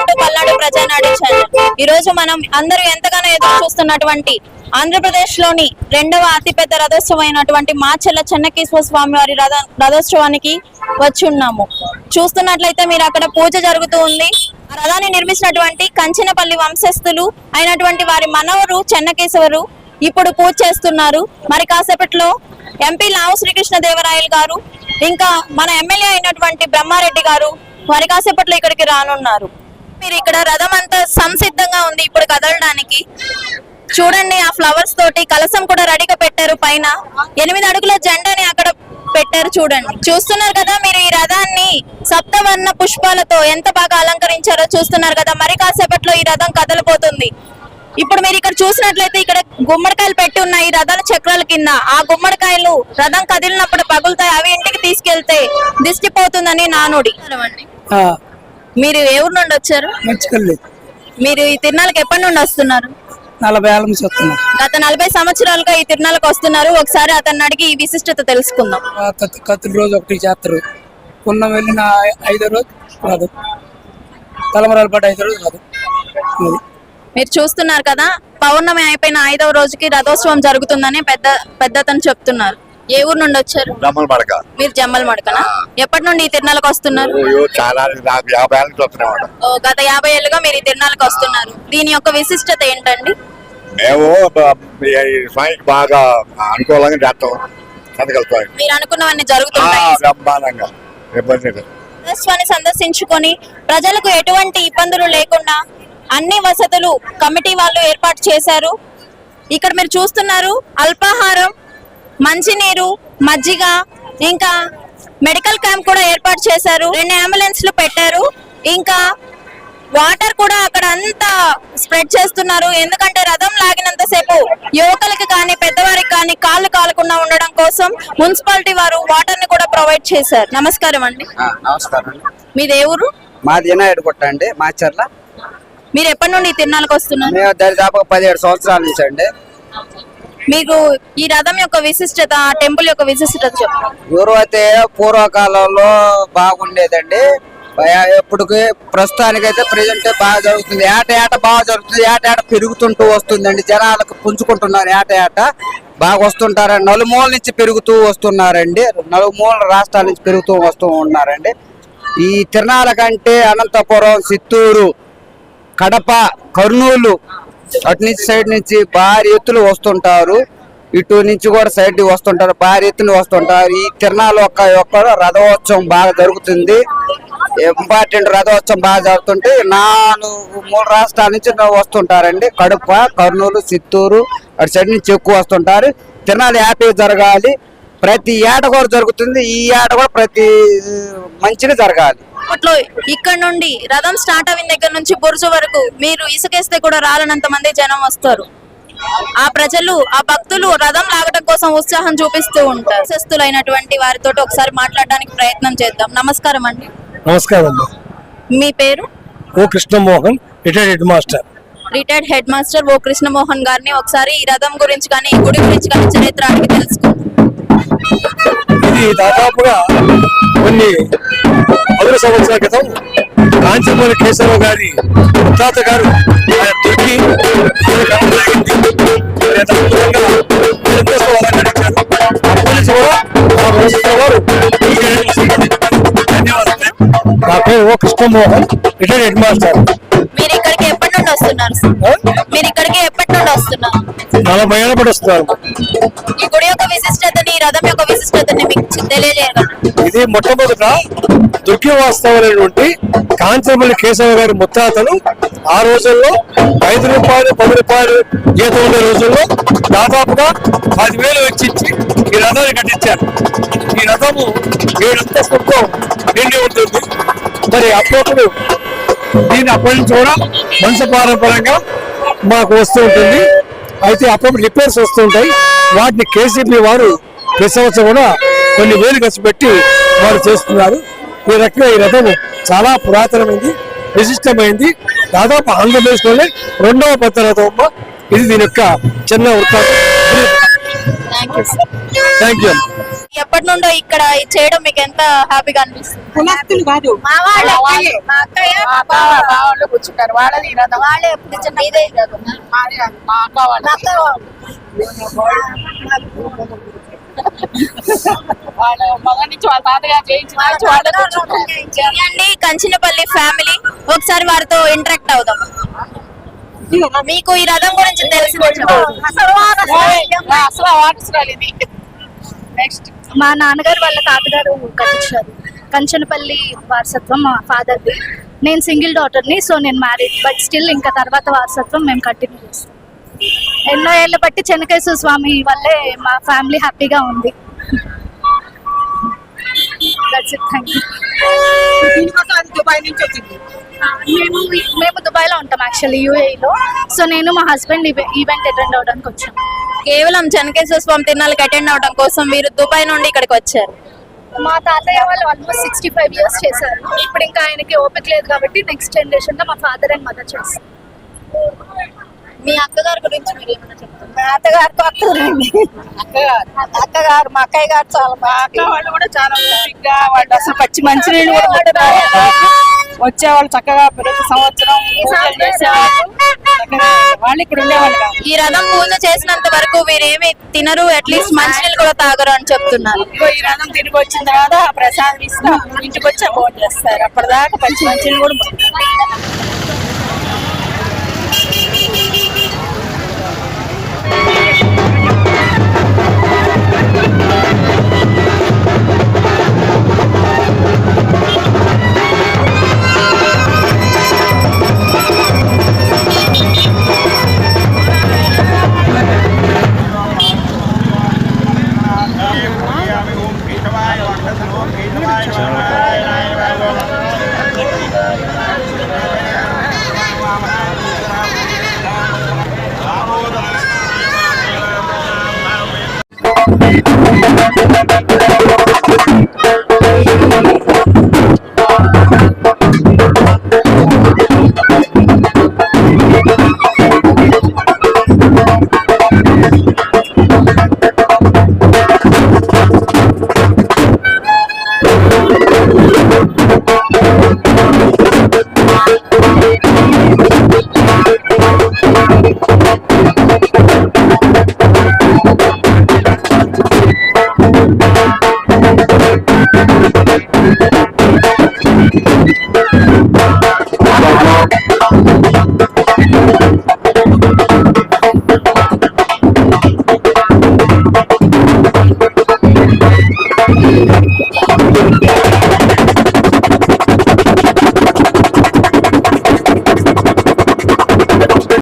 Welcome Palnadu Prajanadu channel ఈ రోజు మనం అందరూ ఎంతగానో ఎదురు చూస్తున్నటువంటి ఆంధ్రప్రదేశ్లోని రెండవ అతిపెద్ద రథోత్సవం అయినటువంటి మాచెల్ల చెన్నకేశ్వర స్వామి వారి రథ రథోత్సవానికి వచ్చి ఉన్నాము. చూస్తున్నట్లయితే మీరు అక్కడ పూజ జరుగుతూ ఉంది. ఆ రథాన్ని నిర్మించినటువంటి కంచినపల్లి వంశస్థులు అయినటువంటి వారి మనవరు చెన్నకేశవరు ఇప్పుడు పూజ చేస్తున్నారు. మరి కాసేపట్లో ఎంపీ లావు శ్రీకృష్ణ దేవరాయలు గారు ఇంకా మన ఎమ్మెల్యే అయినటువంటి బ్రహ్మారెడ్డి గారు మరి కాసేపట్లో ఇక్కడికి రానున్నారు. మీరు ఇక్కడ రథం అంతా సంసిద్ధంగా ఉంది ఇప్పుడు కదలడానికి. చూడండి ఆ ఫ్లవర్స్ తోటి కలసం కూడా రెడీగా పెట్టారు పైన. ఎనిమిది అడుగుల జెండాని అక్కడ పెట్టారు చూడండి. చూస్తున్నారు కదా మీరు ఈ రథాన్ని సప్తవర్ణ పుష్పాలతో ఎంత బాగా అలంకరించారో చూస్తున్నారు కదా. మరి కాసేపట్లో ఈ రథం కదలిపోతుంది ఇప్పుడు మీరు ఇక్కడ చూసినట్లయితే ఇక్కడ గుమ్మడికాయలు పెట్టి ఉన్నాయి రథాల చక్రాల కింద ఆ గుమ్మడికాయలు రథం కదిలినప్పుడు పగులుతాయి. అవి ఇంటికి తీసుకెళ్తే దిష్టిపోతుందని నానుడి. మీరు ఏ ఊరు నుండి వచ్చారు? మీరు ఈ తిరునాళ్ళకి ఎప్పటి నుండి వస్తున్నారు? నలభై ఏళ్ళ నుంచి వస్తున్నా గత నలభై సంవత్సరాలుగా ఈ తిరునాళ్ళకి వస్తున్నారు. ఒకసారి అతన్ని అడిగి ఈ విశిష్టత తెలుసుకుందాం. కత్తుల రోజు ఒకటి చేస్తారు పున్న వెళ్ళిన ఐదో రోజు రాదు. తలమరాలు పడ్డ ఐదో రోజు రాదు. మీరు చూస్తున్నారు కదా పౌర్ణమి అయిపోయిన ఐదవ రోజుకి రథోత్సవం జరుగుతుందని పెద్ద పెద్ద అతను చెప్తున్నారు. ఏ ఊరు నుండి వచ్చారు? డమ్మల పడక మీరు జమ్మల్ మడకనా ఎప్పటి నుండి ఈ తిరునాళ్ళకి వస్తున్నారు? చాలా నాకు యాభై ఏళ్ళ నుంచి వస్తున్నాం ఓ, గత యాభై ఏళ్ళుగా మీరు ఈ తిరునాళ్ళకి వస్తున్నారు. దీని యొక్క విశిష్టత ఏంటండి? మేము స్వామికి బాగా అనుకూలంగా చేస్తాం. చదగలుగుతాం మీరు అనుకున్నవన్నీ బ్రహ్మాండంగా. ఇబ్బంది రథోత్సవాన్ని సందర్శించుకొని ప్రజలకు ఎటువంటి ఇబ్బందులు లేకుండా అన్ని వసతులు కమిటీ వాళ్ళు ఏర్పాటు చేశారు. ఇక్కడ మీరు చూస్తున్నారు అల్పాహారం మంచినీరు మజ్జిగ ఇంకా మెడికల్ క్యాంప్ కూడా ఏర్పాటు చేశారు. రెండు అంబులెన్స్లు పెట్టారు. ఇంకా వాటర్ కూడా అక్కడ అంతా స్ప్రెడ్ చేస్తున్నారు. ఎందుకంటే రథం లాగినంత సేపు యువకులకి కానీ పెద్దవారికి కానీ కాళ్ళు కాలకుండా ఉండడం కోసం మున్సిపాలిటీ వారు వాటర్ని కూడా ప్రొవైడ్ చేశారు. నమస్కారం అండి. నమస్కారం మీది ఏ ఊరు మాది వినాయుడు గుట్ట అండి మాచర్ల. మీరు ఎప్పటి నుండి ఈ తిరునాళ్ళకి వస్తున్నారు? మేము దరిదాపు పదిహేడు సంవత్సరాల నుంచి అండి. మీకు ఈ రథం యొక్క విశిష్టత టెంపుల్ యొక్క విశిష్టత గురువతే ఊరు అయితే పూర్వకాలంలో బాగుండేదండి. ఎప్పటికి ప్రస్తుతానికైతే ప్రజెంట్ బాగా జరుగుతుంది. ఏట ఏట బాగా జరుగుతుంది. ఏట ఏట పెరుగుతుంటూ వస్తుందండి. జనాలకు పుంజుకుంటున్నారు. ఏట ఏట బాగా వస్తుంటారండి. నలుమూల నుంచి పెరుగుతూ వస్తున్నారండి. నలుమూల రాష్ట్రాల నుంచి పెరుగుతూ వస్తూ ఉన్నారండి. ఈ తిరణాల కంటే అనంతపురం చిత్తూరు కడప కర్నూలు అటు నుంచి సైడ్ నుంచి భారీ ఎత్తులు వస్తుంటారు. ఇటు నుంచి కూడా సైడ్ వస్తుంటారు. భారీ ఎత్తులు వస్తుంటారు. ఈ తిరణాలు ఒక్క ఒక్క రథోత్సవం బాగా జరుగుతుంది. ఇంపార్టెంట్ రథోత్సవం బాగా జరుగుతుంటే నాలుగు మూడు రాష్ట్రాల నుంచి వస్తుంటారండి. కడుప కర్నూలు చిత్తూరు అటు సైడ్ నుంచి ఎక్కువ వస్తుంటారు. తిరణాలు హ్యాపీగా జరగాలి. ప్రతి ఏట కూడా జరుగుతుంది. ఈ ఏట కూడా ప్రతి మంచిగా జరగాలి. అప్పట్లో ఇక్కడ నుండి రథం స్టార్ట్ అయిన దగ్గర నుంచి బుర్జు వరకు మీరు ఇసుకేస్తే కూడా రాలనంత మంది జనం వస్తారు. ఆ ప్రజలు ఆ భక్తులు రథం లాగటం కోసం ఉత్సాహం చూపిస్తూ ఉంటారు. శస్తులైనటువంటి వారితో ఒకసారి మాట్లాడడానికి ప్రయత్నం చేద్దాం. నమస్కారం అండి. నమస్కారం అండి. మీ పేరు? ఓ Krishnamohan retired head master. Retired head master ఓ కృష్ణమోహన్ గారిని ఒకసారి ఈ రథం గురించి కానీ ఈ గుడి గురించి కానీ చరిత్ర అడిగి తెలుసుకుందాం ఇది దాదాపుగా కొన్ని పదుల సంవత్సరాల క్రితం కాంచమూరి కేశవరావు గారి తాత గారు దొరికి నా పేరు కృష్ణమోహన్ రిటైర్డ్ హెడ్ మాస్టర్. మీరు ఇక్కడికి ఎప్పటి నుండి వస్తున్నారు ఎప్పటి నుండి వస్తున్నారు నలభై ఏళ్ళ పడి వస్తున్నారు ఈ గుడి యొక్క విశిష్టతని రథం యొక్క విశిష్టతని మీకు తెలియజేయగలరు? ఇది మొట్టమొదట దుర్గ్యవాస్తవమైనటువంటి కాంచనపల్లి కేశవ గారి ముత్తాతలు ఆ రోజుల్లో ఐదు రూపాయలు పది రూపాయలు జీతం ఉండే రోజుల్లో దాదాపుగా పదివేలు వెచ్చించి ఈ రథాన్ని కట్టించారు. ఈ రథము ఏడంతస్తులతో నిండి ఉంటుంది. మరి అప్పుడప్పుడు దీన్ని అప్పటి నుంచి కూడా వంశపారంపరంగా మాకు వస్తూ ఉంటుంది. అయితే అప్పుడప్పుడు రిపేర్స్ వస్తూ ఉంటాయి. వాటిని కేసీపీ వారు ప్రతి సంవత్సరం కూడా కొన్ని వేలు ఖర్చు పెట్టి వారు చేస్తున్నారు. ఈ రకంగా ఈ రథం చాలా పురాతనమైంది విశిష్టమైంది. దాదాపు ఆంధ్రప్రదేశ్లోనే రెండవ పెద్ద రథం ఇది దీని యొక్క చిన్న వృత్తాంతం. థ్యాంక్ యూ థ్యాంక్ యూ ఎప్పటి నుండో ఇక్కడ చేయడం మీకు ఎంత హ్యాపీగా అనిపిస్తుంది? కులస్తులు కాదు. మా వాళ్ళే మా అక్కయ్య. మా బావ. వాళ్ళు కూర్చుంటారు. వాళ్ళది వాళ్ళే ఎప్పుడు చిన్న ఇదే రథం మా అక్క వాళ్ళు మా అక్క వాళ్ళ మగ నుంచి వాళ్ళ తాతగారు చేయించిన చేయండి కంచినపల్లి ఫ్యామిలీ. ఒకసారి వారితో ఇంటరాక్ట్ అవుదాం. మీకు ఈ రథం గురించి తెలిసిందే చెప్పండి. అసలు వాటించాలి ఇది. నెక్స్ట్ మా నాన్నగారు వాళ్ళ తాతగారు కట్టించారు. కంచనపల్లి వారసత్వం మా ఫాదర్ది. నేను సింగిల్ డాటర్ని సో నేను మ్యారీడ్ బట్ స్టిల్ ఇంకా తర్వాత వారసత్వం మేము కంటిన్యూ చేస్తాం. ఎన్నో ఏళ్ళ బట్టి చెన్నకేశ్వర స్వామి వల్లే మా ఫ్యామిలీ హ్యాపీగా ఉంది. దట్స్ ఇట్ థ్యాంక్ యూ దీనికోసం అది దుబాయ్ నుంచి వచ్చింది మేము మేము దుబాయ్లో ఉంటాం యాక్చువల్లీ యూఏఈలో సో నేను మా హస్బెండ్ ఈవెంట్ అటెండ్ అవడానికి వచ్చాను కేవలం చెనకేశ్వర స్వామి తిరునాళ్ళకి అటెండ్ అవడం కోసం మీరు దుబాయ్ నుండి ఇక్కడికి వచ్చారు. మా తాతయ్య వాళ్ళు ఆల్మోస్ట్ సిక్స్టీ ఫైవ్ ఇయర్స్ చేశారు. ఇప్పుడు ఇంకా ఆయనకి ఓపిక లేదు కాబట్టి నెక్స్ట్ జనరేషన్లో మా ఫాదర్ అండ్ మదర్ చేస్తారు. మీ అక్కగారి గురించి మీరు ఏమైనా చెప్తారు? మా అత్తగారు కొత్తదండి అత్తగారు మా అక్కయ్య గారు చాలా అక్క వాళ్ళు కూడా చాలా ఓపికగా వాళ్ళు అసలు పచ్చి మంచినీళ్ళు కూడా. వచ్చేవాళ్ళు చక్కగా ప్రతి సంవత్సరం వాళ్ళు ఇక్కడ ఉండేవాళ్ళు ఈ రథం పూజ చేసినంత వరకు వీరేమి తినరు అట్లీస్ట్ మంచినీళ్ళు కూడా తాగరు అని చెప్తున్నారు. ఈ రథం తిరిగి వచ్చిన తర్వాత ఆ ప్రసాదం ఇస్తాం. ఇంటికి వచ్చి భోజనం చేస్తారు. అప్పటిదాకా పచ్చి మంచినీళ్ళు కూడా.